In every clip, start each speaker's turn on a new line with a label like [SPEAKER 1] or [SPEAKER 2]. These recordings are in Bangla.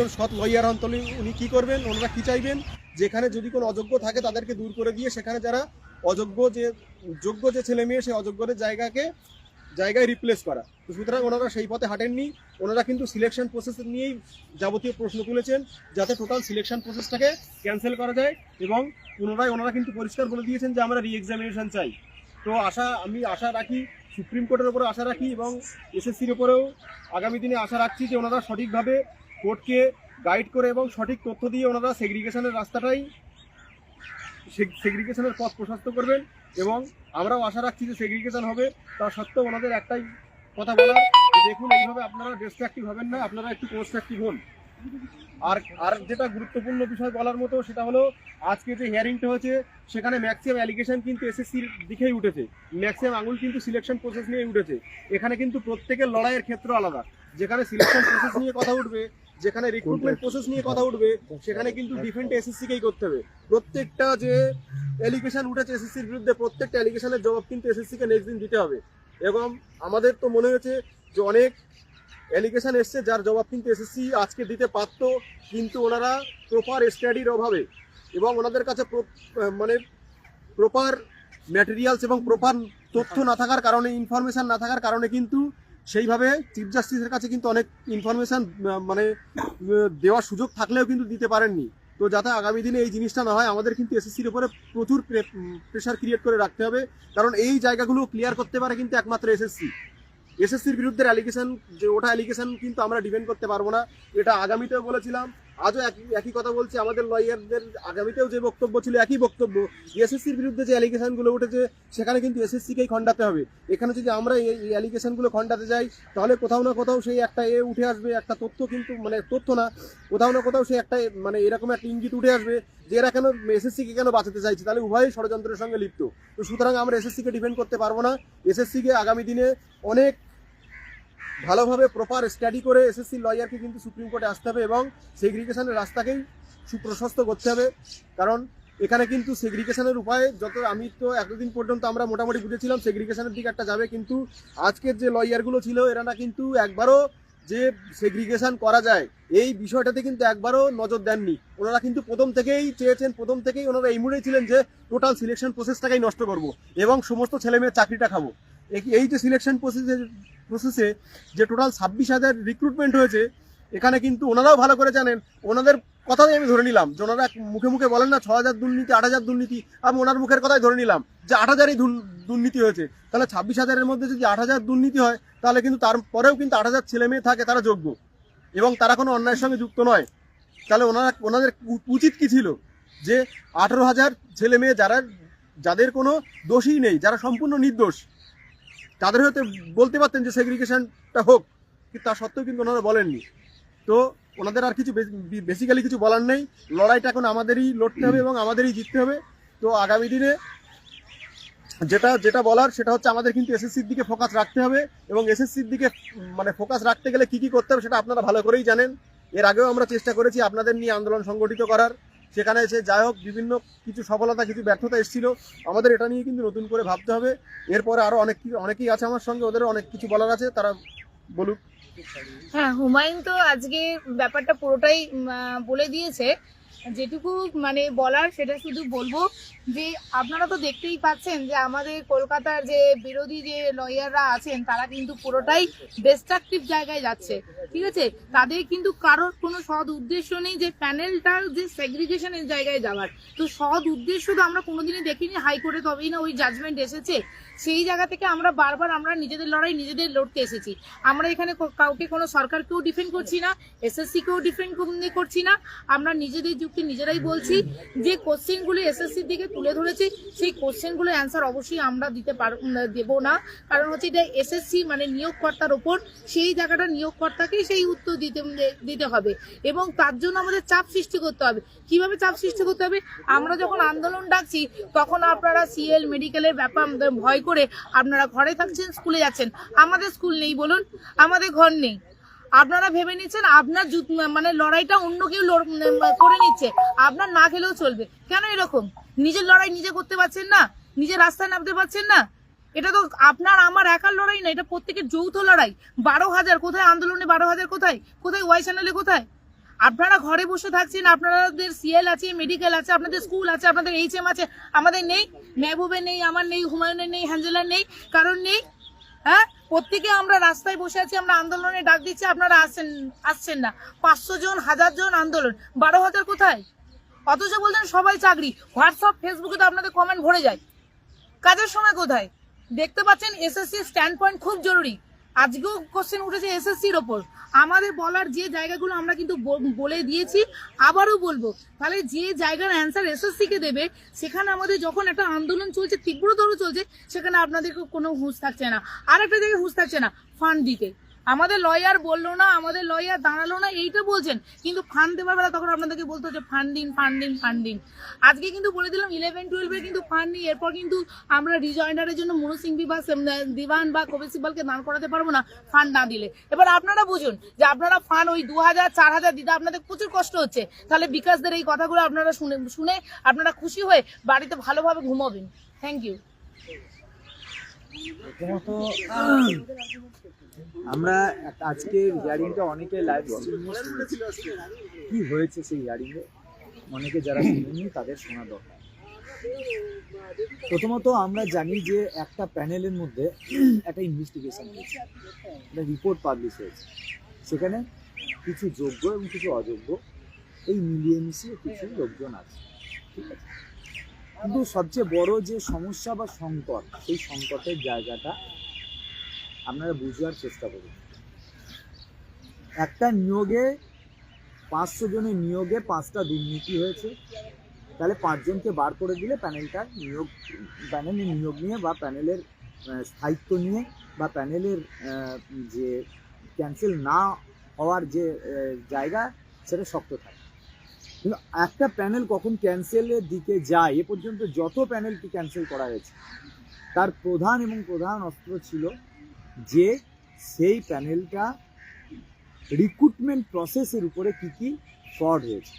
[SPEAKER 1] একজন সৎ লয়ার হন তাহলে উনি কি করবেন, ওনারা কি চাইবেন? যেখানে যদি কোনো অযোগ্য থাকে তাদেরকে দূর করে দিয়ে সেখানে যারা অযোগ্য যে, যোগ্য যে ছেলে মেয়ে, সেই অযোগ্যদের জায়গাকে, জায়গায় রিপ্লেস করা। তো সুতরাং ওনারা সেই পথে হাঁটেননি। ওনারা কিন্তু সিলেকশন প্রসেস নিয়েই যাবতীয় প্রশ্ন তুলেছেন, যাতে টোটাল সিলেকশন প্রসেসটাকে ক্যান্সেল করা যায় এবং পুনরায় ওনারা কিন্তু পরিষ্কার বলে দিয়েছেন যে, আমরা রি এক্সামিনেশন চাই। তো আশা, আমি আশা রাখি, সুপ্রিম কোর্টের উপরে আশা রাখি এবং এসএসসির উপরেও আগামী দিনে আশা রাখছি যে, ওনারা সঠিকভাবে কোর্টকে গাইড করে এবং সঠিক তথ্য দিয়ে ওনারা সেগ্রিগেশনের রাস্তাটাই সেগ্রিগেশনের পথ প্রশস্ত করবেন এবং আমরাও আশা রাখছি যে সেগ্রিগেশন হবে। তা সত্ত্বেও ওনাদের একটাই কথা বলার দেখুন, এইভাবে আপনারা ডিস্ট্রাক্টিভ হবেন না, আপনারা একটু কনস্ট্রাকটিভ হন। আর আর যেটা গুরুত্বপূর্ণ বিষয় বলার মতো সেটা হলো, আজকে যে হিয়ারিংটা হয়েছে, সেখানে ম্যাক্সিমাম অ্যালিগেশন কিন্তু এসএসসির দিকেই উঠেছে। ম্যাক্সিমাম আঙুল কিন্তু সিলেকশন প্রসেস নিয়ে উঠেছে। এখানে কিন্তু প্রত্যেকের লড়াইয়ের ক্ষেত্র আলাদা। যেখানে সিলেকশন প্রসেস নিয়ে কথা উঠবে যেখানে রিক্রুটমেন্ট প্রসেস নিয়ে কথা উঠবে সেখানে কিন্তু ডিফেন্ট এসএসসিকেই করতে হবে। প্রত্যেকটা যে অ্যালিগেশন উঠেছে এসএসসির বিরুদ্ধে প্রত্যেকটা অ্যালিগেশনের জবাব কিন্তু এসএসসিকে নেক্সট দিন দিতে হবে। এবং আমাদের তো মনে হয়েছে যে অনেক অ্যালিগেশন এসছে যার জবাব কিন্তু এসএসসি আজকে দিতে পারতো কিন্তু ওনারা প্রপার স্টাডির অভাবে এবং ওনাদের কাছে মানে প্রপার ম্যাটেরিয়ালস এবং প্রপার তথ্য না থাকার কারণে ইনফরমেশন না থাকার কারণে কিন্তু সেইভাবে চিফ জাস্টিসের কাছে কিন্তু অনেক ইনফরমেশান মানে দেওয়ার সুযোগ থাকলেও কিন্তু দিতে পারেননি। তো যাতে আগামী দিনে এই জিনিসটা না হয়, আমাদের কিন্তু এসএসসির উপরে প্রচুর প্রেশার ক্রিয়েট করে রাখতে হবে। কারণ এই জায়গাগুলো ক্লিয়ার করতে পারে কিন্তু একমাত্র এসএসসি এসএসসির বিরুদ্ধে অ্যালিগেশন যে ওটা অ্যালিগেশন কিন্তু আমরা ডিপেন্ড করতে পারব না। এটা আগামীতেও বলেছিলাম। আজও একই একই কথা বলছি, আমাদের লয়ারদের আগামীতেও যে বক্তব্য ছিল, একই বক্তব্য। এসএসসির বিরুদ্ধে যে অ্যালিগেশনগুলো উঠেছে, সেখানে কিন্তু এসএসসিকেই খণ্ডাতে হবে। এখানে যদি আমরা এই অ্যালিগেশনগুলো খণ্ডাতে যাই, তাহলে কোথাও না কোথাও সেই একটা এ উঠে আসবে, একটা তথ্য কিন্তু মানে তথ্য না, কোথাও না কোথাও সেই একটা মানে এরকম একটা ইঙ্গিত উঠে আসবে যে এরা কেন এসএসসিকে কেন বাঁচাতে চাইছে। তাহলে উভয়ই ষড়যন্ত্রের সঙ্গে লিপ্ত। তো সুতরাং আমরা এসএসসিকে ডিফেন্ড করতে পারব না। এসএসসিকে আগামী দিনে অনেক ভালোভাবে প্রপার স্টাডি করে এসএসসি লয়ারকে কিন্তু সুপ্রিম কোর্টে আসতে হবে এবং সেগ্রিগেশনের রাস্তাকেই সুপ্রশস্ত করতে হবে। কারণ এখানে কিন্তু সেগ্রিগেশনের উপায়ে যত আমি তো এতদিন পর্যন্ত আমরা মোটামুটি বুঝেছিলাম সেগ্রিগেশনের দিকে একটা যাবে, কিন্তু আজকের যে লয়ারগুলো ছিল, এরা না কিন্তু একবারও যে সেগ্রিগেশন করা যায়, এই বিষয়টাতে কিন্তু একবারও নজর দেননি। ওনারা কিন্তু প্রথম থেকেই চেয়েছেন, প্রথম থেকেই ওনারা এই মুডেই ছিলেন যে টোটাল সিলেকশন প্রসেসটাকেই নষ্ট করব এবং সমস্ত ছেলে মেয়ের চাকরিটা খাব। এই যে সিলেকশন প্রসেসের প্রসেসে যে টোটাল ছাব্বিশ হাজার রিক্রুটমেন্ট হয়েছে, এখানে কিন্তু ওনারাও ভালো করে জানেন, ওনাদের কথাই আমি ধরে নিলাম, যে ওনারা মুখে মুখে বলেন না, ছ হাজার দুর্নীতি, আট হাজার দুর্নীতি, আমি ওনার মুখের কথাই ধরে নিলাম, যে আট হাজারই দুর্নীতি হয়েছে। তাহলে ছাব্বিশ হাজারের মধ্যে যদি আট হাজার দুর্নীতি হয়, তাহলে কিন্তু তারপরেও কিন্তু আট হাজার ছেলে মেয়ে থাকে, তারা যোগ্য। এবং তারা কোনো অন্যায়ের সঙ্গে যুক্ত নয়। তাহলে ওনারা, ওনাদের উচিত কি ছিল? যে আঠেরো হাজার ছেলে মেয়ে যারা, যাদের কোনো দোষই নেই, যারা সম্পূর্ণ নির্দোষ তাদের হয়তো বলতে পারতেন যে সেগ্রিগেশনটা হোক, কিন্তু তা সত্ত্বেও কিন্তু ওনারা বলেননি। তো ওনাদের আর কিছু বেসিক্যালি কিছু বলার নেই। লড়াইটা এখন আমাদেরই লড়তে হবে এবং আমাদেরই জিততে হবে। তো আগামী দিনে যেটা যেটা বলার সেটা হচ্ছে আমাদের কিন্তু এসএসসির দিকে ফোকাস রাখতে হবে এবং এসএসসির দিকে মানে ফোকাস রাখতে গেলে কি কি করতে হবে সেটা আপনারা ভালো করেই জানেন। এর আগেও আমরা চেষ্টা করেছি আপনাদের নিয়ে আন্দোলন সংগঠিত করার। সেখানে এসে যাই হোক, বিভিন্ন কিছু সফলতা, কিছু ব্যর্থতা এসেছিল। আমাদের এটা নিয়ে কিন্তু নতুন করে ভাবতে হবে। এরপরে আরও অনেক অনেকেই আছে আমার সঙ্গে ওদের অনেক কিছু বলার আছে, তারা বলুক।
[SPEAKER 2] হ্যাঁ হুমায়ুন তো আজকে ব্যাপারটা পুরোটাই বলে দিয়েছে। যেটুকু মানে বলার সেটা শুধু বলব যে আপনারা তো দেখতেই পাচ্ছেন যে আমাদের কলকাতার যে বিরোধী যে লয়াররা আছেন, তারা কিন্তু পুরোটাই ডিস্ট্রাকটিভ জায়গায় যাচ্ছে, ঠিক আছে? তাদের কিন্তু কারোর কোনো সৎ উদ্দেশ্য নেই যে প্যানেলটার যে সেগ্রিগেশনের জায়গায় যাওয়ার। তো সৎ উদ্দেশ্য তো আমরা কোনোদিনই দেখিনি, হাইকোর্টে তবেই না ওই জাজমেন্ট এসেছে। সেই জায়গা থেকে আমরা বারবার আমরা নিজেদের লড়াই নিজেদের লড়তে এসেছি। আমরা এখানে কাউকে কোনো সরকারকেও ডিফেন্ড করছি না এসএসসি কেও ডিফেন্ড করছি না। আমরা নিজেদের যুক্তি নিজেরাই বলছি যে কোশ্চেনগুলি এসএসসির দিকে তুলে ধরেছি, সেই কোশ্চেনগুলোর অ্যান্সার অবশ্যই আমরা দিতে পার দেবো না। কারণ হচ্ছে এটা এসএসসি মানে নিয়োগকর্তার ওপর, সেই জায়গাটা নিয়োগকর্তাকে সেই উত্তর দিতে দিতে হবে। এবং তার জন্য আমাদের চাপ সৃষ্টি করতে হবে। কীভাবে চাপ সৃষ্টি করতে হবে? আমরা যখন আন্দোলন ডাকছি, তখন আপনারা সিএল মেডিকেলের ব্যাপার, ভয় করে আপনারা ঘরে থাকছেন, স্কুলে যাচ্ছেন। আমাদের স্কুল নেই বলুন, আমাদের ঘর নেই। আপনারা ভেবে নিচ্ছেন আপনার মানে লড়াইটা অন্য কেউ করে নিচ্ছে। আপনার না খেলেও চলবে। কেন এরকম? নিজের লড়াই নিজে করতে পারছেন না? নিজের রাস্তায় নামতে পারছেন না? এটা তো আপনার, আমার একার লড়াই না, এটা প্রত্যেকের যৌথ লড়াই। বারো হাজার, কোথায় আন্দোলনে বারো হাজার কোথায়? কোথায় ওয়াই চ্যানেলে কোথায়? আপনারা ঘরে বসে থাকছেন, আপনাদের সিএল আছে মেডিকেল আছে, আপনাদের স্কুল আছে, আপনাদের এইচ এম আছে, আমাদের নেই মেহবুবের নেই, আমার নেই, হুমায়ুনের নেই হ্যাঞ্জেলার নেই কারণ নেই হ্যাঁ? প্রত্যেকে আমরা রাস্তায় বসে আছি, আমরা আন্দোলনে ডাক দিচ্ছি, আপনারা আসছেন আসছেন না। পাঁচশো জন, হাজার জন আন্দোলন, বারো হাজার কোথায়? অথচ বলছেন সবাই চাকরি, হোয়াটসঅ্যাপ, ফেসবুকে তো আপনাদের কমেন্ট ভরে যায়। কাজের সময় কোথায়? দেখতে পাচ্ছেন এসএসসি স্ট্যান্ড পয়েন্ট খুব জরুরি। আজকেও কোশ্চেন উঠেছে এসএসসির ওপর। আমাদের বলার যে জায়গাগুলো আমরা কিন্তু বলে দিয়েছি, আবারও বলব, তাহলে যে জায়গার অ্যান্সার এসএসসিকে দেবে, সেখানে আমাদের যখন একটা আন্দোলন চলছে, তীব্রতর চলছে, সেখানে আপনাদেরকে কোনো হুঁশ থাকছে না। আর একটা জায়গায় হুঁশ থাকছে না ফান্ড দিতে। আমাদের লয়ার বলল না, আমাদের লয়ার দাঁড়াল না, এইটা বলছেন। কিন্তু ফান্ড দেওয়ার বেলা তখন আপনাদেরকে বলতো যে ফান্ড ফান্ড ফান্ড দিন আজকে কিন্তু বলে দিলাম ইলেভেন টুয়েলভে কিন্তু ফান্ড নেই, এরপর কিন্তু আমরা রিজয়েন্ডারের জন্য মনুসিংবি বা দিওয়ান বা কবির সিব্বালকে দান করাতে পারব না ফান্ড না দিলে। এবার আপনারা বুঝুন যে আপনারা ফান্ড ওই দু হাজার, চার হাজার দিতে আপনাদের প্রচুর কষ্ট হচ্ছে। তাহলে বিকাশদের এই কথাগুলো আপনারা শুনে শুনে আপনারা খুশি হয়ে বাড়িতে ভালোভাবে ঘুমাবেন। থ্যাংক ইউ
[SPEAKER 3] আমরা আজকের হিয়ারিংটা অনেকে লাইভ কি হয়েছে সেই হিয়ারিং এ? অনেকে যারা শুনেনি তাদের শোনা দরকার। প্রথমত আমরা জানি যে একটা প্যানেলের মধ্যে একটা ইনভেস্টিগেশন হয়েছে। একটা রিপোর্ট পাবলিশ হয়েছে। সেখানে কিছু যোগ্য এবং কিছু অযোগ্য, এই মিলিয়ে মিশিয়ে কিছু লোকজন আছে। ঠিক আছে? কিন্তু সবচেয়ে বড় যে সমস্যা বা সংকট, সেই সংকটের জায়গাটা আপনারা বুঝবার চেষ্টা করুন। একটা নিয়োগে পাঁচশো জনের নিয়োগে পাঁচটা দুর্নীতি হয়েছে। তাহলে পাঁচজনকে বার করে দিলে প্যানেলটা নিয়োগ প্যানেলের নিয়োগ নিয়ে বা প্যানেলের স্থায়িত্ব নিয়ে বা প্যানেলের যে ক্যান্সেল না হওয়ার যে জায়গা সেটা শক্ত থাকে। কিন্তু একটা প্যানেল কখন ক্যান্সেলের দিকে যায়, এ পর্যন্ত যত প্যানেলকে ক্যান্সেল করা হয়েছে, তার প্রধান এবং প্রধান অস্ত্র ছিল যে সেই প্যানেলটা রিক্রুটমেন্ট প্রসেসের উপরে কি কি ফ্রড হয়েছে।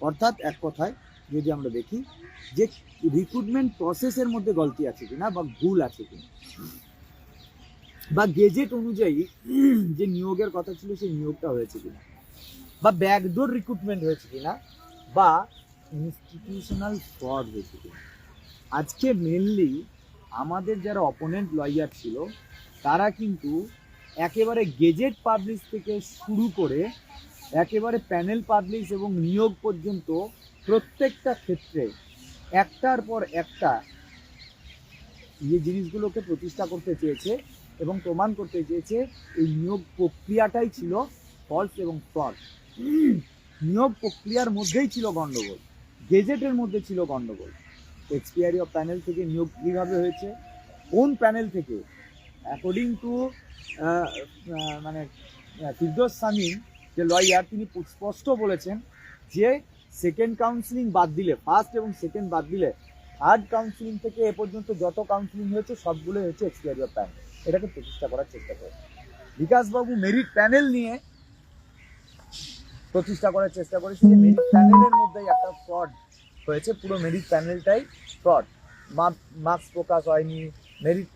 [SPEAKER 3] অর্থাৎ এক কথায় যদি আমরা দেখি যে রিক্রুটমেন্ট প্রসেসের মধ্যে গলতি আছে কিনা বা ভুল আছে কিনা। বা গেজেট অনুযায়ী যে নিয়োগের কথা ছিল সেই নিয়োগটা হয়েছে কিনা। বা ব্যাকডোর রিক্রুটমেন্ট হয়েছে কিনা বা ইনস্টিটিউশনাল ফ্রড হয়েছে কিনা। আজকে মেনলি আমাদের যারা অপোনেন্ট লয়ার ছিল তারা কিন্তু একেবারে গেজেট পাবলিশ থেকে শুরু করে একেবারে প্যানেল পাবলিশ এবং নিয়োগ পর্যন্ত প্রত্যেকটা ক্ষেত্রে, একটার পর একটা যে জিনিসগুলোকে প্রতিষ্ঠা করতে চেয়েছে এবং প্রমাণ করতে চেয়েছে, এই নিয়োগ প্রক্রিয়াটাই ছিল ফলস এবং ফ্রড নিয়োগ প্রক্রিয়ার মধ্যেই ছিল গণ্ডগোল, গেজেটের মধ্যে ছিল গণ্ডগোল। এক্সপিয়ারি অফ প্যানেল থেকে নিয়োগ কীভাবে হয়েছে, কোন প্যানেল থেকে অ্যাকর্ডিং টু মানে আহ, ফিরদৌস সামিন যে লয়ার তিনি স্পষ্ট বলেছেন যে সেকেন্ড কাউন্সিলিং বাদ দিলে ফার্স্ট এবং সেকেন্ড বাদ দিলে থার্ড কাউন্সিলিং থেকে এ পর্যন্ত যত কাউন্সিলিং হয়েছে সবগুলো হয়েছে এক্সপিয়ারি অফ প্যানেল এটাকে প্রতিষ্ঠা করার চেষ্টা করে বিকাশবাবু মেরিট প্যানেল নিয়ে প্রতিষ্ঠা করার চেষ্টা করেছে যে মেরিট প্যানেলের মধ্যেই একটা ফ্রড হয়েছে। পুরো মেরিট প্যানেলটাই ফ্রড মার্কস প্রকাশ হয়নি মেরিট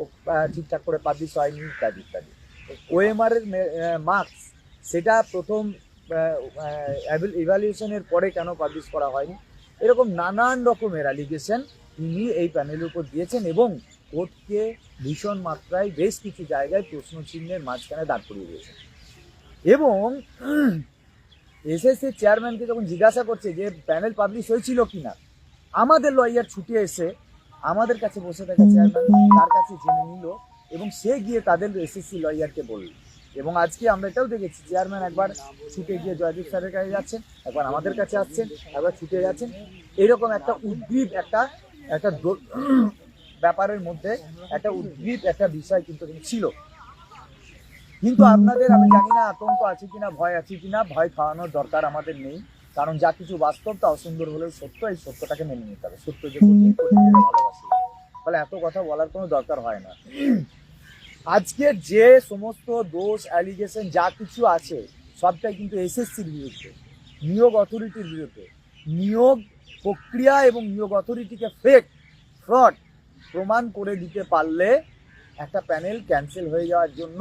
[SPEAKER 3] ঠিকঠাক করে পাবলিশ হয়নি, ইত্যাদি ইত্যাদি। ওএমআর এর মার্কস সেটা প্রথম ইভ্যালুয়েশনের পরে কেন পাবলিশ করা হয়নি? এরকম নানান রকমের অ্যালিগেশন তিনি এই প্যানেলের উপর দিয়েছেন এবং কোর্টকে ভীষণ মাত্রায় বেশ কিছু জায়গায় প্রশ্ন চিহ্নের মাঝখানে দাঁড় করিয়ে দিয়েছেন। এবং এসএসসি চেয়ারম্যানকে যখন জিজ্ঞাসা করছে যে প্যানেল পাবলিশ হয়েছিল কিনা, আমাদের লয়ার ছুটে এসে আমাদের কাছে বসে থাকা চেয়ারম্যান তার কাছে জেনে নিল এবং সে গিয়ে তাদের এসএসসি লয়ারকে বলল। এবং আজকে আমরা এটাও দেখেছি চেয়ারম্যান একবার ছুটে গিয়ে জয়দীপ স্যারের কাছে যাচ্ছেন, একবার আমাদের কাছে আসছেন, একবার ছুটে যাচ্ছেন। এরকম একটা উদ্ভিদ, একটা একটা ব্যাপারের মধ্যে একটা উদ্ভিদ, একটা বিষয় কিন্তু ছিল। কিন্তু আপনাদের আমি জানি না আতঙ্ক আছে কিনা, ভয় আছে কিনা, ভয় খাওয়ানোর দরকার আমাদের নেই। কারণ যা কিছু বাস্তব তা অসুন্দর হলেও সত্য, এই সত্যটাকে মেনে নিতে হবে। সত্য যে ভালোবাসি। ফলে এত কথা বলার কোনো দরকার হয় না। আজকে যে সমস্ত দোষ অ্যালিগেশন যা কিছু আছে, সবটাই কিন্তু এসএসসির বিরুদ্ধে, নিয়োগ অথরিটির বিরুদ্ধে। নিয়োগ প্রক্রিয়া এবং নিয়োগ অথরিটিকে ফেক ফ্রড প্রমাণ করে দিতে পারলে একটা প্যানেল ক্যান্সেল হয়ে যাওয়ার জন্য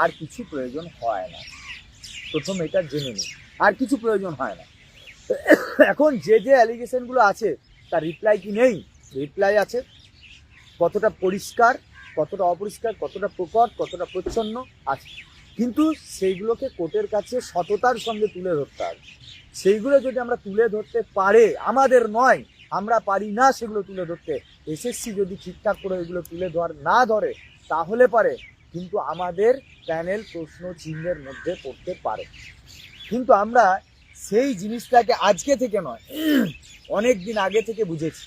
[SPEAKER 3] আর কিছু প্রয়োজন হয় না। প্রথম এটা জেনে নিই আর কিছু প্রয়োজন হয় না। এখন যে যে অ্যালিগেশনগুলো আছে, তার রিপ্লাই কি নেই? রিপ্লাই আছে। কতটা পরিষ্কার, কতটা অপরিষ্কার, কতটা প্রকট, কতটা প্রচ্ছন্ন আছে। কিন্তু সেইগুলোকে কোর্টের কাছে সততার সঙ্গে তুলে ধরতে হবে। সেইগুলো যদি আমরা তুলে ধরতে পারে, আমাদের নয়, আমরা পারি না সেগুলো তুলে ধরতে। এসএসসি যদি ঠিকঠাক করে এগুলো তুলে ধর, না ধরে, তাহলে পারে। কিন্তু আমাদের প্যানেল প্রশ্ন চিহ্নের মধ্যে পড়তে পারে। কিন্তু আমরা সেই জিনিসটাকে আজকে থেকে নয়, অনেক দিন আগে থেকে বুঝেছি।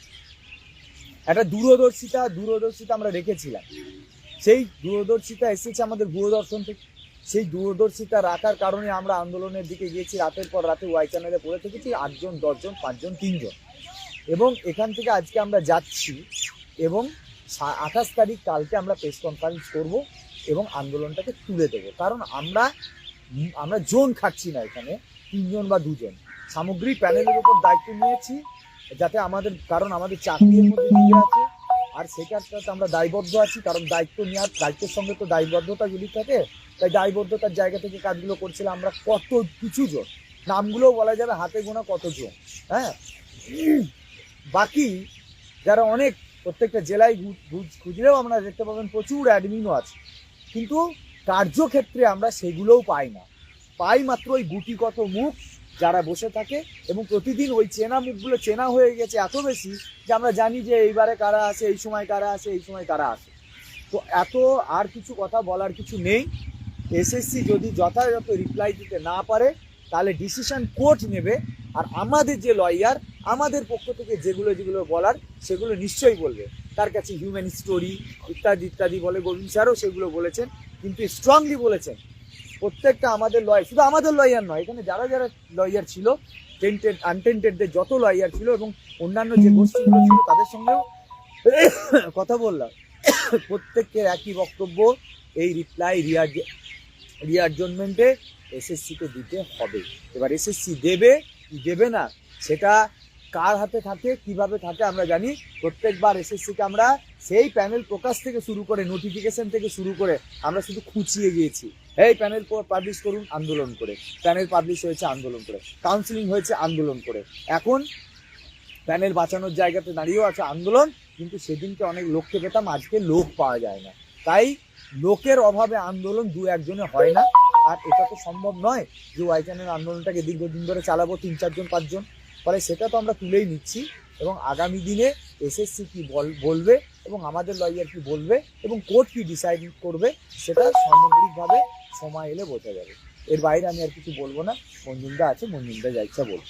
[SPEAKER 3] একটা দূরদর্শিতা দূরদর্শিতা আমরা রেখেছিলাম। সেই দূরদর্শিতা এসেছে আমাদের দূরদর্শন থেকে। সেই দূরদর্শিতা রাখার কারণে আমরা আন্দোলনের দিকে গিয়েছি, রাতের পর রাতে ওয়াই চ্যানেলে পড়ে থেকেছি, আটজন, দশজন, পাঁচজন, তিনজন। এবং এখান থেকে আজকে আমরা যাচ্ছি এবং আঠাশ তারিখ কালকে আমরা প্রেস কনফারেন্স করব এবং আন্দোলনটাকে তুলে দেবো। কারণ আমরা আমরা জোন খাচ্ছি না এখানে, তিনজন বা দুজন। সামগ্রিক প্যানেলের উপর দায়িত্ব নিয়েছি, যাতে আমাদের, কারণ আমাদের চাকরির মধ্যে দিয়ে আছে, আর সেটাতে আমরা দায়বদ্ধ আছি, কারণ দায়িত্ব নেওয়ার, দায়িত্বের সঙ্গে তো দায়বদ্ধতা জড়িত থাকে, তাই দায়বদ্ধতার জায়গা থেকে কাজগুলো করছিলাম আমরা কত কিছু জন। নামগুলো বলা যাবে হাতে গোনা কত কতজন হ্যাঁ? বাকি যারা অনেক, প্রত্যেকটা জেলায় খুঁজলেও আমরা দেখতে পাবেন প্রচুর অ্যাডমিনও আছে। কিন্তু কার্যক্ষেত্রে আমরা সেগুলোও পাই না। পাই মাত্র ওই গুটিগত মুখ যারা বসে থাকে এবং প্রতিদিন ওই চেনা মুখগুলো চেনা হয়ে গেছে এত বেশি যে আমরা জানি যে এইবারে কারা আসে এই সময় কারা আসে এই সময় কারা আসে তো এত আর কিছু কথা বলার কিছু নেই। এসএসসি যদি যথাযথ রিপ্লাই দিতে না পারে, তাহলে ডিসিশন কোর্ট নেবে। আর আমাদের যে লয়ার আমাদের পক্ষ থেকে যেগুলো যেগুলো বলার, সেগুলো নিশ্চয়ই বলবে। তার কাছে হিউম্যান স্টোরি ইত্যাদি ইত্যাদি বলে গোবিন্দ স্যারও সেগুলো বলেছেন। কিন্তু স্ট্রংলি বলেছেন, প্রত্যেকটা আমাদের লয়ার শুধু আমাদের লয়ার নয়, এখানে যারা যারা লয়ার ছিল টেন্টেড আনটেন্টেডদের যত লয়ার ছিল এবং অন্যান্য যে গোষ্ঠীগুলো ছিল, তাদের সঙ্গেও কথা বললাম। প্রত্যেকের একই বক্তব্য, এই রিপ্লাই রিয়ার রিয়ারজনমেন্টে এসএসসিকে দিতে হবে। এবার এসএসসি দেবে কি দেবে না, সেটা কার হাতে থাকে, কীভাবে থাকে আমরা জানি। প্রত্যেকবার এসএসসিকে আমরা সেই প্যানেল প্রকাশ থেকে শুরু করে নোটিফিকেশন থেকে শুরু করে আমরা শুধু খুঁচিয়ে গিয়েছি। এই প্যানেল পাবলিশ করুন, আন্দোলন করে। প্যানেল পাবলিশ হয়েছে, আন্দোলন করে। কাউন্সিলিং হয়েছে, আন্দোলন করে। এখন প্যানেল বাঁচানোর জায়গাতে দাঁড়িয়েও আছে আন্দোলন, কিন্তু সেদিনকে অনেক লোককে পেতাম, আজকে লোক পাওয়া যায় না। তাই লোকের অভাবে আন্দোলন দু একজনে হয় না। আর এটা তো সম্ভব নয় যে ওয়াই চ্যানেল আন্দোলনটাকে দীর্ঘদিন ধরে চালাবো, তিন চারজন, পাঁচজন। ফলে সেটা তো আমরা তুলেই নিচ্ছি এবং আগামী দিনে এসএসসি কি বল বলবে এবং আমাদের লয়ার কি বলবে এবং কোর্ট কি ডিসাইড করবে, সেটা সামগ্রিকভাবে সময় এলে বোঝা যাবে। এর বাইরে আমি আর কিছু বলব না। মঞ্জুমদা আছে, মঞ্জুমদা যা ইচ্ছা বলব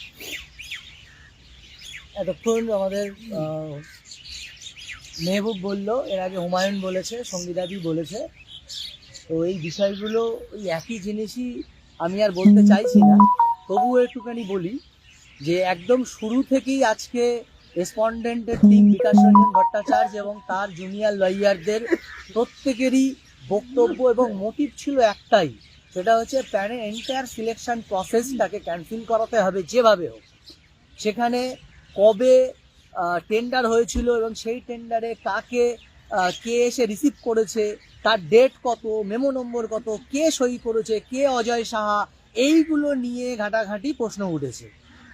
[SPEAKER 4] এতক্ষণ আমাদের মেহবুব বলল, এর আগে হুমায়ুন বলেছে সঙ্গীতাদি বলেছে। তো এই বিষয়গুলো ওই একই জিনিসই আমি আর বলতে চাইছি না। তবুও একটুখানি বলি যে, একদম শুরু থেকেই আজকে রেসপন্ডেন্টের টিম বিকাশ রঞ্জন ভট্টাচার্য এবং তার জুনিয়র লয়ারদের প্রত্যেকেরই বক্তব্য এবং মোটিভ ছিল একটাই। সেটা হচ্ছে প্যানের এন্টায়ার সিলেকশন প্রসেসটাকে ক্যান্সেল করাতে হবে যেভাবে হোক। সেখানে কবে টেন্ডার হয়েছিল এবং সেই টেন্ডারে কাকে কে এসে রিসিভ করেছে, তার ডেট কত মেমো নম্বর কত, কে সই করেছে, কে অজয় সাহা, এইগুলো নিয়ে ঘাটাঘাটি প্রশ্ন উঠেছে।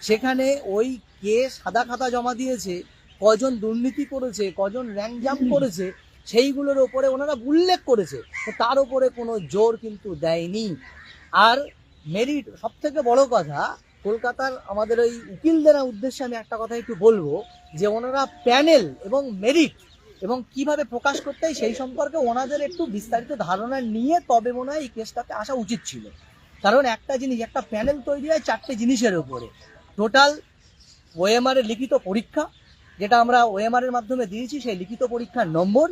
[SPEAKER 4] সেখানে ওই কে সাদা খাতা জমা দিয়েছে কজন দুর্নীতি করেছে কজন র্যাঙ্ক জাম্প করেছে সেইগুলোর ওপরে ওনারা উল্লেখ করেছে। তার উপরে কোনো জোর কিন্তু দেয়নি। আর মেরিট সব থেকে বড় কথা কলকাতার আমাদের ওই উকিলদের উদ্দেশ্যে আমি একটা কথা একটু বলব যে ওনারা প্যানেল এবং মেরিট এবং কীভাবে প্রকাশ করতে হয় সেই সম্পর্কে ওনাদের একটু বিস্তারিত ধারণা নিয়ে তবে মনে হয় এই কেসটাতে আসা উচিত ছিল। কারণ একটা জিনিস একটা প্যানেল তৈরি হয় চারটে জিনিসের উপরে টোটাল ওএমআর এর লিখিত পরীক্ষা, যেটা আমরা ওএমআর এর মাধ্যমে দিয়েছি, সেই লিখিত পরীক্ষার নম্বর,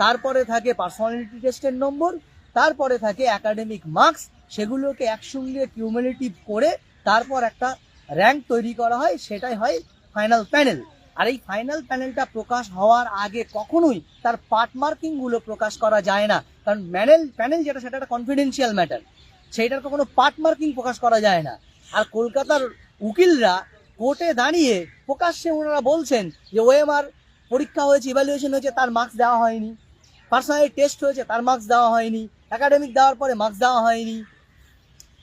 [SPEAKER 4] তারপরে থাকে পার্সোনালিটি টেস্টের নম্বর, তারপরে থাকে একাডেমিক মার্কস সেগুলোকে একসঙ্গে কিউমুলেটিভ করে তারপর একটা র্যাঙ্ক তৈরি করা হয়, সেটাই হয় ফাইনাল প্যানেল আর এই ফাইনাল প্যানেলটা প্রকাশ হওয়ার আগে কখনোই তার পার্ট মার্কিংগুলো প্রকাশ করা যায় না। কারণ প্যানেল প্যানেল যেটা, সেটা একটা কনফিডেন্সিয়াল ম্যাটার সেইটার কখনো পার্ট মার্কিং প্রকাশ করা যায় না। আর কলকাতার উকিলরা কোর্টে দাঁড়িয়ে প্রকাশ্যে ওনারা বলছেন যে ওএমআর পরীক্ষা হয়েছে ইভ্যালুয়েশন হয়েছে, তার মার্কস দেওয়া হয়নি। পার্সোনালি টেস্ট হয়েছে, তার মার্কস দেওয়া হয়নি। একাডেমিক দেওয়ার পরে মার্কস দেওয়া হয়নি।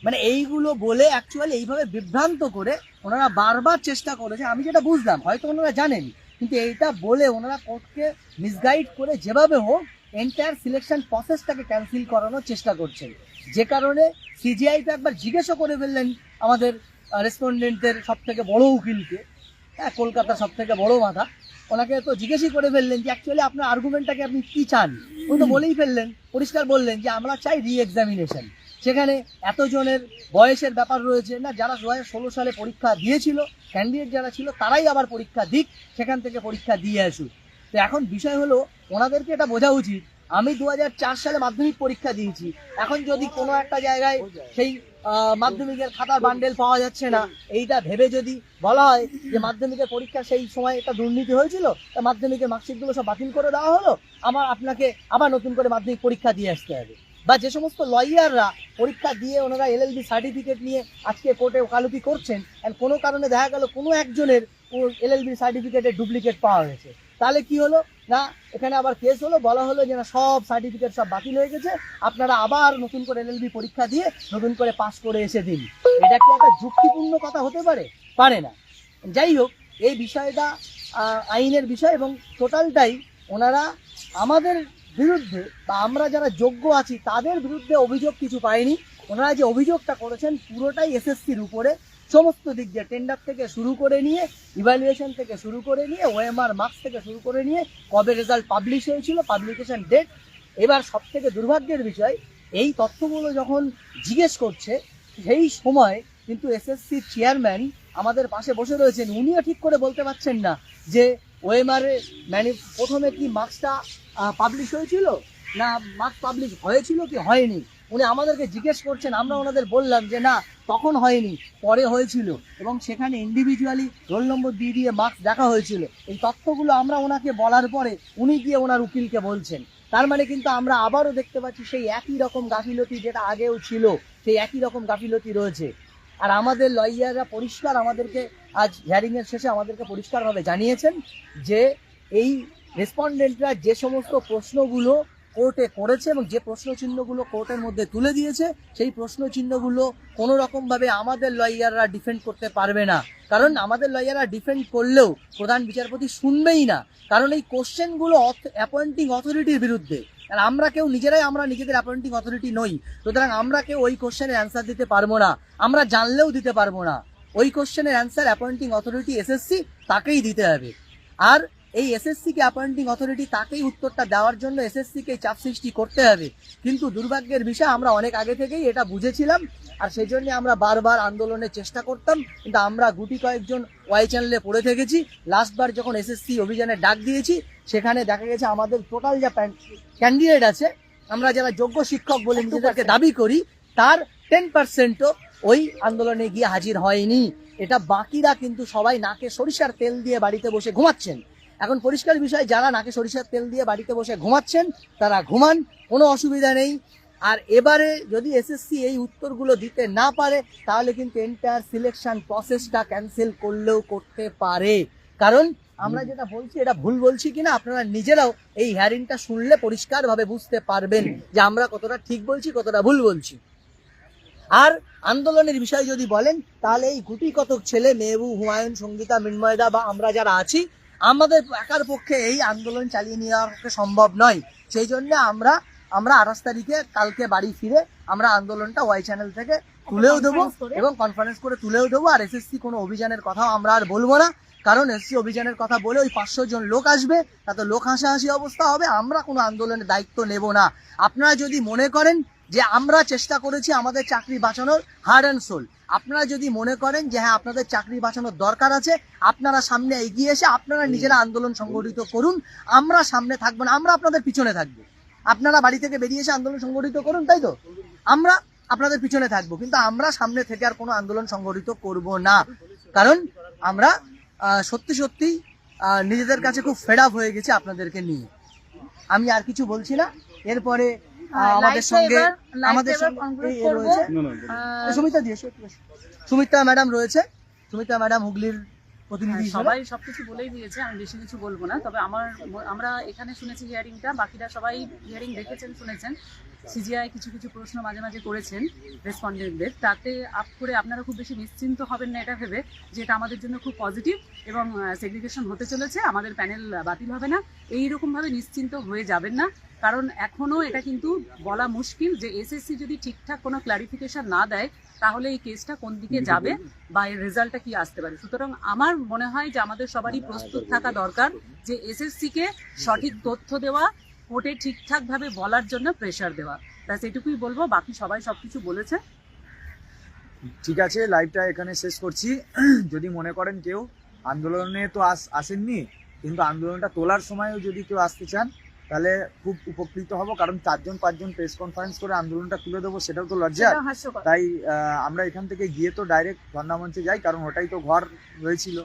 [SPEAKER 4] মানে এইগুলো বলে অ্যাকচুয়ালি এইভাবে বিভ্রান্ত করে ওনারা বারবার চেষ্টা করেছে। আমি যেটা বুঝলাম, হয়তো ওনারা জানেন, কিন্তু এইটা বলে ওনারা কোর্টকে মিসগাইড করে যেভাবে হোক এন্টায়ার সিলেকশন প্রসেসটাকে ক্যান্সেল করানোর চেষ্টা করছেন। যে কারণে সিজিআই তো একবার জিজ্ঞেসও করে ফেললেন আমাদের রেসপন্ডেন্টদের সব থেকে বড় উকিলকে হ্যাঁ কলকাতার সব থেকে বড় মাথা ওনাকে তো জিজ্ঞেসই করে ফেললেন যে অ্যাকচুয়ালি আপনার আর্গুমেন্টটাকে আপনি কী চান? উনি তো বলেই ফেললেন পরিষ্কার বললেন যে আমরা চাই রি এক্সামিনেশন সেখানে এতজনের বয়সের ব্যাপার রয়েছে না যারা দু হাজার ষোলো সালে পরীক্ষা দিয়েছিল ক্যান্ডিডেট যারা ছিল তারাই আবার পরীক্ষা দিক সেখান থেকে পরীক্ষা দিয়ে আসুক। তো এখন বিষয় হলো ওনাদেরকে এটা বোঝা উচিত। আমি দু হাজার চার সালে মাধ্যমিক পরীক্ষা দিয়েছি। এখন যদি কোনো একটা জায়গায় সেই মাধ্যমিকের খাতার বান্ডেল পাওয়া যাচ্ছে না। এইটা ভেবে যদি বলা হয় যে মাধ্যমিকের পরীক্ষা সেই সময় একটা দুর্নীতি হয়েছিল, তা মাধ্যমিকের মার্কশিটগুলো সব বাতিল করে দেওয়া হলো, আমার আপনাকে আবার নতুন করে মাধ্যমিক পরীক্ষা দিয়ে আসতে হবে। বা যে সমস্ত লয়াররা পরীক্ষা দিয়ে ওনারা এলএলবি সার্টিফিকেট নিয়ে আজকে কোর্টে ওকালতি করছেন and কোনো কারণে দেখা গেল কোনো একজনের এলএলবি সার্টিফিকেটের ডুপ্লিকেট পাওয়া গেছে। তাহলে কি হলো? না, এখানে আবার কেস হলো, বলা হলো যে না, সব সার্টিফিকেট সব বাতিল হয়ে গেছে। আপনারা আবার নতুন করে এলএলবি পরীক্ষা দিয়ে নতুন করে পাস করে এসে দিন। এটা কি একটা যুক্তিপূর্ণ কথা হতে পারে? পারে না। যাই হোক, এই বিষয়টা আইনের বিষয় এবং টোটালটাই ওনারা আমাদের বিরুদ্ধে বা আমরা যারা যোগ্য আছি, তাদের বিরুদ্ধে অভিযোগ কিছু পাইনি ওনারা যে অভিযোগটা করেছেন, পুরোটাই এসএসসির উপরে। সমস্ত দিক দিয়ে টেন্ডার থেকে শুরু করে নিয়ে ইভ্যালুয়েশন থেকে শুরু করে নিয়ে ওএমআর মার্কস থেকে শুরু করে নিয়ে, কবে রেজাল্ট পাবলিশ হয়েছিল পাবলিকেশন ডেট এবার সব থেকে দুর্ভাগ্যের বিষয়, এই তথ্যগুলো যখন জিজ্ঞেস করছে, সেই সময় কিন্তু এসএসসির চেয়ারম্যান আমাদের পাশে বসে রয়েছেন। উনিও ঠিক করে বলতে পারছেন না যে ওএমআর ম্যানি প্রথমে কি মার্কসটা পাবলিশ হয়েছিল, না মার্কস পাবলিশ হয়েছিল কি হয়নি। উনি আমাদেরকে জিজ্ঞেস করছেন, আমরা ওনাদের বললাম যে না তখন হয়নি, পরে হয়েছিল। এবং সেখানে ইন্ডিভিজুয়ালি রোল নম্বর দিয়ে দিয়ে মার্কস দেখা হয়েছিল। এই তথ্যগুলো আমরা ওনাকে বলার পরে উনি গিয়ে ওনার উকিলকে বলছেন। তার মানে কিন্তু আমরা আবারও দেখতে পাচ্ছি সেই একই রকম গাফিলতি যেটা আগেও ছিল, সেই একই রকম গাফিলতি রয়েছে। আর আমাদের লয়াররা পরিষ্কার আমাদেরকে আজ হিয়ারিং এর শেষে আমাদেরকে পরিষ্কারভাবে জানিয়েছেন যে এই রেসপন্ডেন্টরা যে সমস্ত প্রশ্নগুলো কোর্টে করেছে এবং যে প্রশ্ন চিহ্নগুলো কোর্টের মধ্যে তুলে দিয়েছে, সেই প্রশ্ন চিহ্নগুলো কোনো রকমভাবে আমাদের লয়াররা ডিফেন্ড করতে পারবে না। কারণ আমাদের লয়াররা ডিফেন্ড করলেও প্রধান বিচারপতি শুনবেই না। কারণ এই কোশ্চেনগুলো অ্যাপয়েন্টিং অথরিটির বিরুদ্ধে। আর আমরা কেউ নিজেরাই, আমরা নিজেদের অ্যাপয়েন্টিং অথরিটি নই। সুতরাং আমরা কেউ ওই কোশ্চেনের অ্যান্সার দিতে পারব না। আমরা জানলেও দিতে পারব না। ওই কোশ্চেনের অ্যান্সার অ্যাপয়েন্টিং অথরিটি এসএসসি তাকেই দিতে হবে। আর এই এসএসসি কে অ্যাপয়েন্টিং অথরিটি তাকেই উত্তরটা দেওয়ার জন্য এসএসসি কে চাপ সৃষ্টি করতে হবে। কিন্তু দুর্ভাগ্যের বিষয় আমরা অনেক আগে থেকেই এটা বুঝেছিলাম আর সেই জন্য আমরা বারবার আন্দোলনের চেষ্টা করতাম কিন্তু আমরা গুটি কয়েকজন ওয়াই চ্যানেলে পড়ে থেকেছি। লাস্টবার যখন এসএসসি অভিযানে ডাক দিয়েছি সেখানে দেখা গেছে আমাদের টোটাল যা ক্যান্ডিডেট আছে আমরা যারা যোগ্য শিক্ষক বলে নিজেদেরকে দাবি করি তার টেন পার্সেন্টও ওই আন্দোলনে গিয়ে হাজির হয়নি। এটা বাকিরা কিন্তু সবাই নাকে সরিষার তেল দিয়ে বাড়িতে বসে ঘুমাচ্ছেন। এখন পরিষ্কার বিষয়, যারা নাকে সরিষার তেল দিয়ে বাড়িতে বসে ঘুমাচ্ছেন, তারা ঘুমান, কোনো অসুবিধা নেই। আর এবারে যদি এসএসসি এই উত্তরগুলো দিতে না পারে, তাহলে কিন্তু এন্টায়ার সিলেকশন প্রসেসটা ক্যান্সেল করলেও করতে পারে। কারণ আমরা যেটা বলছি, এটা ভুল বলছি কিনা, আপনারা নিজেরাও এই হ্যারিংটা শুনলে পরিষ্কারভাবে বুঝতে পারবেন যে আমরা কতটা ঠিক বলছি, কতটা ভুল বলছি। আর আন্দোলনের বিষয় যদি বলেন, তাহলে এই গুটি কতক ছেলে মেহবু হুমায়ুন, সঙ্গীতা, মৃন্ময়দা বা আমরা যারা আছি আমাদের একার পক্ষে এই আন্দোলন চালিয়ে নেওয়ার পক্ষে সম্ভব নয়। সেই জন্য আমরা আমরা আঠাশ তারিখে কালকে বাড়ি ফিরে আমরা আন্দোলনটা ওয়াই চ্যানেল থেকে তুলেও দেবো এবং কনফারেন্স করে তুলেও দেবো। আর এসএসসি কোনো অভিযানের কথাও আমরা আর বলব না। কারণ এসসি অভিযানের কথা বলে ওই পাঁচশো জন লোক আসবে তাতে লোক হাসাহাসি অবস্থা হবে। আমরা কোনো আন্দোলনের দায়িত্ব নেব না। আপনারা যদি মনে করেন যে আমরা চেষ্টা করেছি আমাদের চাকরি বাঁচানোর হার্ড অ্যান্ড সোল আপনারা যদি মনে করেন যে হ্যাঁ আপনাদের চাকরি বাঁচানোর দরকার আছে আপনারা সামনে এগিয়ে এসে আপনারা নিজেরা আন্দোলন সংগঠিত করুন। আমরা সামনে থাকব না আমরা আপনাদের পিছনে থাকব। আপনারা বাড়ি থেকে বেরিয়ে এসে আন্দোলন সংগঠিত করুন তাই তো? আমরা আপনাদের পিছনে থাকব কিন্তু আমরা সামনে থেকে আর কোনো আন্দোলন সংগঠিত করব না। কারণ আমরা সত্যি সত্যি নিজেদের কাছে খুব ফেড আপ হয়ে গেছে আপনাদেরকে নিয়ে। আমি আর কিছু বলছি না। এরপরে আমাদের সঙ্গে আমাদের সঙ্গে রয়েছে। সুমিতা দিয়ে সুমিতা সুমিত্রা ম্যাডাম রয়েছে। সুমিতা ম্যাডাম হুগলির প্রতিনিধি
[SPEAKER 5] হ্যাঁ, সবাই সবকিছু বলেই দিয়েছে আমি বেশি কিছু বলব না। তবে আমার আমরা এখানে শুনেছি হিয়ারিংটা বাকিরা সবাই হিয়ারিং দেখেছেন শুনেছেন। সিজিআই কিছু কিছু প্রশ্ন মাঝে মাঝে করেছেন রেসপন্ডেন্টদের তাতে আপ করে আপনারা খুব বেশি নিশ্চিন্ত হবেন না এটা ভেবে যে এটা আমাদের জন্য খুব পজিটিভ এবং সেগ্রিগেশন হতে চলেছে আমাদের প্যানেল বাতিল হবে না। এই রকমভাবে নিশ্চিন্ত হয়ে যাবেন না। কারণ এখনও এটা কিন্তু বলা মুশকিল যে এসএসসি যদি ঠিকঠাক কোনো ক্লারিফিকেশন না দেয় তাহলে এই কেসটা কোন দিকে যাবে বা এর রেজাল্টটা কি আসতে পারে। সুতরাং আমার মনে হয় যে আমাদের সবারই প্রস্তুত থাকা দরকার যে এসএসসিকে সঠিক তথ্য দেওয়া কোর্টে ঠিকঠাকভাবে বলার জন্য প্রেশার দেওয়া। ব্যাস এটুকুই বলব। বাকি সবাই সবকিছু বলেছে।
[SPEAKER 3] ঠিক আছে লাইভটা এখানে শেষ করছি। যদি মনে করেন কেউ আন্দোলনে তো আস আসেননি কিন্তু আন্দোলনটা তোলার সময়ও যদি কেউ আসতে চান তাহলে খুব উপকৃত হব কারণ চারজন পাঁচজন প্রেস কনফারেন্স করে আন্দোলনটা তুলে দেবো সেটাও তো লজ্জা তাই আমরা এখান থেকে গিয়ে তো ডাইরেক্ট ধর্ণামঞ্চে যাই কারণ ওটাই তো ঘর হয়েছিল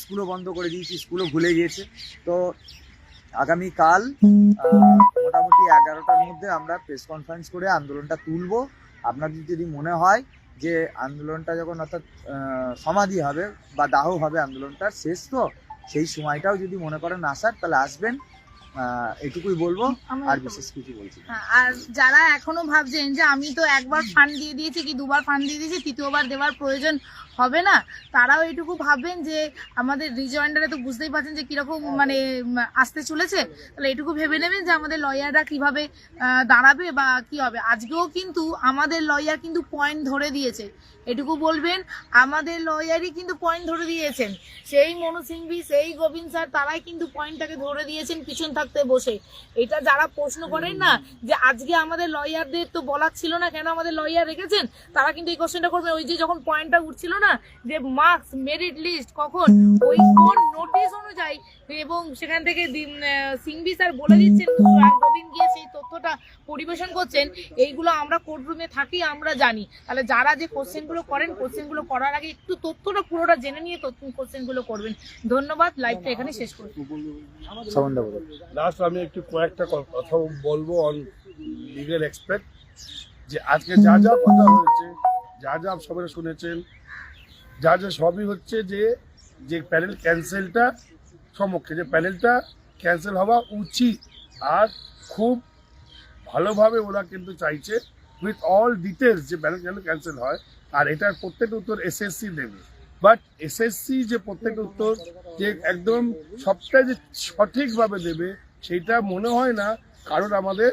[SPEAKER 3] স্কুলও বন্ধ করে দিয়েছি স্কুলও ভুলে গিয়েছে। তো আগামীকাল আহ, মোটামুটি এগারোটার মধ্যে আমরা প্রেস কনফারেন্স করে আন্দোলনটা তুলবো। আপনাদের যদি মনে হয় যে আন্দোলনটা যখন অর্থাৎ সমাধি হবে বা দাহ হবে আন্দোলনটার শেষ তো সেই সময়টাও যদি মনে করেন আসার তাহলে আসবেন। এটুকুই বলব আর বিশেষ কিছু বলছি
[SPEAKER 2] হ্যাঁ, আর যারা এখনও ভাবছেন যে আমি তো একবার ফান্ড দিয়ে দিয়েছি কি দুবার ফান্ড দিয়ে দিয়েছি তৃতীয়বার দেওয়ার প্রয়োজন হবে না তারাও এটুকু ভাববেন যে আমাদের রিজয়েন্ডারে তো বুঝতেই পারছেন যে কীরকম মানে আসতে চলেছে। তাহলে এটুকু ভেবে নেবেন যে আমাদের লয়াররা কীভাবে দাঁড়াবে বা কি হবে। আজকেও কিন্তু আমাদের লয়ার কিন্তু পয়েন্ট ধরে দিয়েছে। এটুকু বলবেন আমাদের লয়ারই কিন্তু পয়েন্ট ধরে দিয়েছেন। সেই মনু সিংভি সেই গোবিন্দ স্যার তারাই কিন্তু পয়েন্টটাকে ধরে দিয়েছেন পিছন থাকতে বসে। এটা যারা প্রশ্ন করেন না যে আজকে আমাদের লয়ারদের তো বলার ছিল না কেন আমাদের লয়ার রেখেছেন, তারা কিন্তু এই কোশ্চেনটা করবে। ওই যে যখন পয়েন্টটা উঠছিল না যে মার্কস মেরিট লিস্ট কখন, ওই কোন নোটিশ অনুযায়ী এবং সেখান থেকে সিংভি স্যার বলে দিচ্ছেন গোবিন্দ গিয়ে সেই তথ্যটা পরিবেশন করছেন এইগুলো আমরা কোর্টরুমে থাকি আমরা জানি। তাহলে যারা যে কোশ্চেনগুলো করেন কোশ্চেনগুলো করার আগে একটু তথ্যটা পুরোটা জেনে নিয়ে কোশ্চেনগুলো করবেন। ধন্যবাদ লাইভটা এখানে শেষ করছি।
[SPEAKER 3] বলুন
[SPEAKER 6] লাস্ট আমি একটু কয়েকটা কথা বলব অন লিগেল এক্সপেক্ট যে আজকে যা যা কথা হয়েছে যা যা সবাই শুনেছেন যা যা সবই হচ্ছে যে যে প্যানেল ক্যান্সেলটা সমক্ষে যে প্যানেলটা ক্যান্সেল হওয়া উচিত। আর খুব ভালোভাবে ওরা কিন্তু চাইছে উইথ অল ডিটেলস যে প্যানেল যেন ক্যান্সেল হয়, আর এটার প্রত্যেকটা উত্তর এসএসসি দেবে। বাট এসএসসি যে প্রত্যেকটা উত্তর যে একদম সবটাই যে সঠিকভাবে দেবে সেইটা মনে হয় না। কারণ আমাদের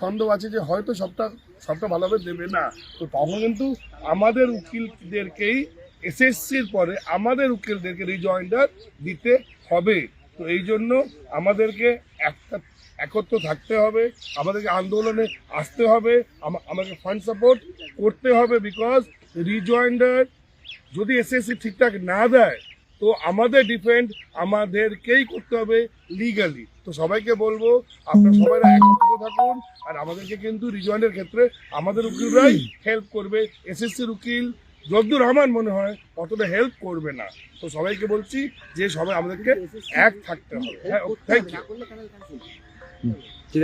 [SPEAKER 6] সন্দেহ আছে যে হয়তো সবটা সবটা ভালোভাবে দেবে না। তো তখন কিন্তু আমাদের উকিলদেরকেই এসএসসির পরে আমাদের উকিলদেরকে রিজয়েন্ডার দিতে হবে। তো এই জন্য আমাদেরকে একটা একত্র থাকতে হবে। আমাদেরকে আন্দোলনে আসতে হবে। আমা- আমাকে ফান্ড সাপোর্ট করতে হবে বিকজ রিজয়েন্ডার যদি এসএসসি ঠিকঠাক না দেয়, তো আমাদের ডিফেন্ড আমাদেরকেই করতে হবে লিগালি তো সবাইকে বলব, আপনারা সবাই একত্রিত থাকুন। আর আমাদেরকে কিন্তু রিজয়েন্ডের ক্ষেত্রে আমাদের উকিলরাই হেল্প করবে। এসএসসির উকিল যদ্দূর রহমান মনে হয় অতটা হেল্প করবে না। তো সবাইকে বলছি যে সবাই আমাদেরকে এক থাকতে হবে। হ্যাঁ থ্যাংক ইউ